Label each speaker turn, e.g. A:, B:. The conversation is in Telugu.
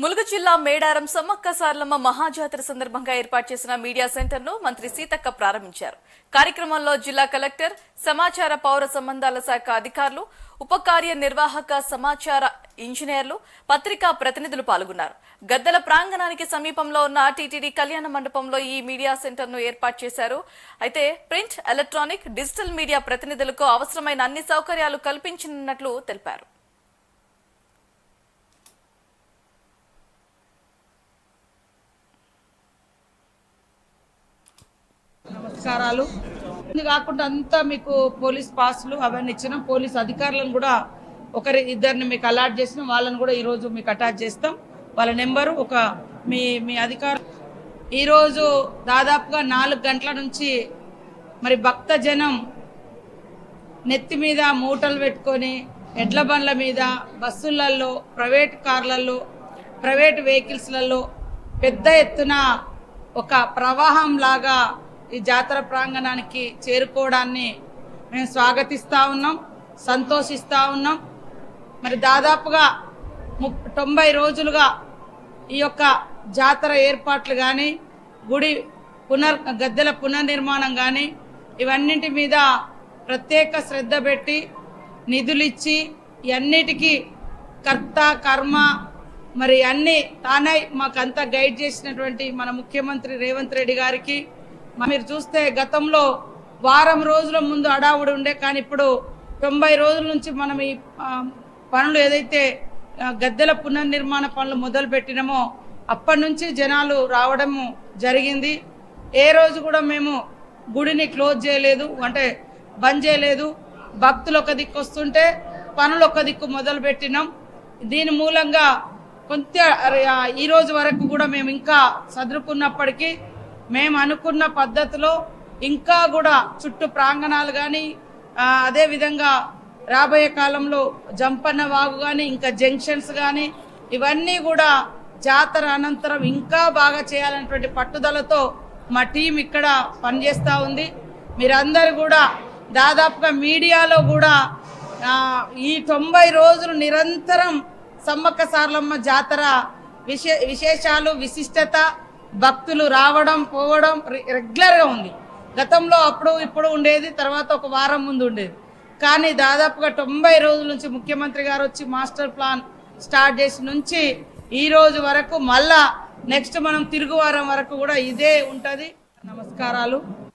A: ములుగు జిల్లా మేడారం సమ్మక్క సార్లమ్మ మహాజాతర సందర్భంగా ఏర్పాటు చేసిన మీడియా సెంటర్ను మంత్రి సీతక్క ప్రారంభించారు. కార్యక్రమంలో జిల్లా కలెక్టర్ సమాచార పౌర సంబంధాల శాఖ అధికారులు ఉప కార్యనిర్వాహక సమాచార ఇంజనీర్లు పత్రికా ప్రతినిధులు పాల్గొన్నారు. గద్దెల ప్రాంగణానికి సమీపంలో ఉన్న టీటీడీ కళ్యాణ మండపంలో ఈ మీడియా సెంటర్ను ఏర్పాటు చేశారు. అయితే ప్రింట్ ఎలక్ట్రానిక్ డిజిటల్ మీడియా ప్రతినిధులకు అవసరమైన అన్ని సౌకర్యాలు కల్పించనున్నట్లు తెలిపారు.
B: నమస్కారాలు ఇది కాకుండా అంతా మీకు పోలీస్ పాస్లు అవన్నీ ఇచ్చినాం. పోలీస్ అధికారులను కూడా ఒకరి ఇద్దరిని మీకు అలాట్ చేసినాం. వాళ్ళని కూడా ఈరోజు మీకు అటాచ్ చేస్తాం. వాళ్ళ నెంబరు ఒక మీ మీ అధికారు ఈరోజు దాదాపుగా నాలుగు గంటల నుంచి మరి భక్త జనం నెత్తి మీద మూటలు పెట్టుకొని ఎడ్ల బండ్ల మీద బస్సులలో ప్రైవేట్ కార్లలో ప్రైవేట్ వెహికల్స్లలో పెద్ద ఎత్తున ఒక ప్రవాహం లాగా ఈ జాతర ప్రాంగణానికి చేరుకోవడాన్ని మేము స్వాగతిస్తూ ఉన్నాం సంతోషిస్తూ ఉన్నాం. మరి దాదాపుగా ము తొంభై రోజులుగా ఈ యొక్క జాతర ఏర్పాట్లు కానీ గుడి పునర్ గద్దెల పునర్నిర్మాణం కానీ ఇవన్నింటి మీద ప్రత్యేక శ్రద్ధ పెట్టి నిధులిచ్చి ఇవన్నిటికీ కర్త కర్మ మరి అన్నీ తానై మాకంతా గైడ్ చేసినటువంటి మన ముఖ్యమంత్రి రేవంత్ రెడ్డి గారికి మీరు చూస్తే గతంలో వారం రోజుల ముందు అడావుడు ఉండే కానీ ఇప్పుడు తొంభై రోజుల నుంచి మనం ఈ పనులు ఏదైతే గద్దెల పునర్నిర్మాణ పనులు మొదలు పెట్టినామో అప్పటి నుంచి జనాలు రావడము జరిగింది. ఏ రోజు కూడా మేము గుడిని క్లోజ్ చేయలేదు అంటే బంద్ చేయలేదు. భక్తులు ఒక దిక్కు వస్తుంటే పనులు ఒక దిక్కు మొదలు పెట్టినాం. దీని మూలంగా కొంత అరే, వరకు కూడా మేము ఇంకా చదువుకున్నప్పటికీ మేము అనుకున్న పద్ధతిలో ఇంకా కూడా చుట్టూ ప్రాంగణాలు కానీ అదేవిధంగా రాబోయే కాలంలో జంపన్న వాగు కానీ ఇంకా జంక్షన్స్ కానీ ఇవన్నీ కూడా జాతర అనంతరం ఇంకా బాగా చేయాలనేటువంటి పట్టుదలతో మా టీం ఇక్కడ పనిచేస్తూ ఉంది. మీరందరూ కూడా దాదాపుగా మీడియాలో కూడా ఈ తొంభై రోజులు నిరంతరం సమ్మక్క సార్లమ్మ జాతర విశే విశేషాలు విశిష్టత భక్తులు రావడం పోవడం రెగ్యులర్గా ఉంది. గతంలో అప్పుడు ఇప్పుడు ఉండేది తర్వాత ఒక వారం ముందు ఉండేది. కానీ దాదాపుగా తొంభై రోజుల నుంచి ముఖ్యమంత్రి గారు వచ్చి మాస్టర్ ప్లాన్ స్టార్ట్ చేసి నుంచి ఈ రోజు వరకు మళ్ళా నెక్స్ట్ మనం తిరుగువారం వరకు కూడా ఇదే ఉంటుంది. నమస్కారాలు.